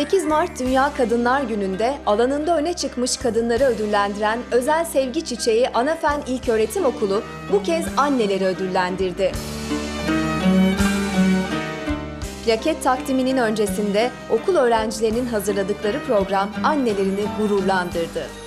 8 Mart Dünya Kadınlar Günü'nde alanında öne çıkmış kadınları ödüllendiren Özel Sevgi Çiçeği Anafen İlköğretim Okulu bu kez anneleri ödüllendirdi. Plaket takdiminin öncesinde okul öğrencilerinin hazırladıkları program annelerini gururlandırdı.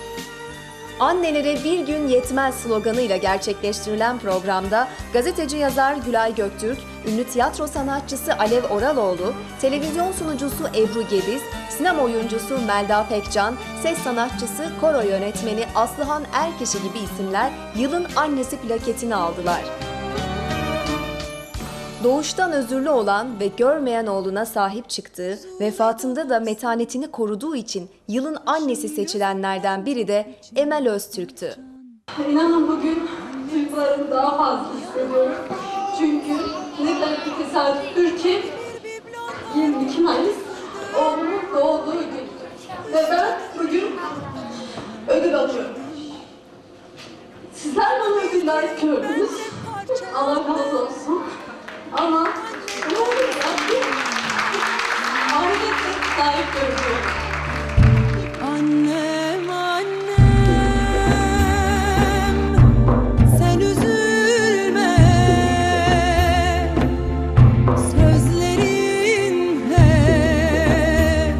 Annelere bir gün yetmez sloganıyla gerçekleştirilen programda gazeteci yazar Gülay Göktürk, ünlü tiyatro sanatçısı Alev Oraloğlu, televizyon sunucusu Ebru Gediz, sinema oyuncusu Melda Pekcan, ses sanatçısı, koro yönetmeni Aslıhan Erkeşi gibi isimler yılın annesi plaketini aldılar. Doğuştan özürlü olan ve görmeyen oğluna sahip çıktığı, vefatında da metanetini koruduğu için yılın annesi seçilenlerden biri de Emel Öztürk'tü. İnanın bugün duygularımı daha fazla hissediyorum. Çünkü ne kadar bir tesadüftür ki 22 Mayıs oğlumun doğduğu gün. Ve ben bugün ödül alıyorum. Sizler bana ödül layık gördünüz. Allah layık görüyorum. Sen üzülme Sözlerin hep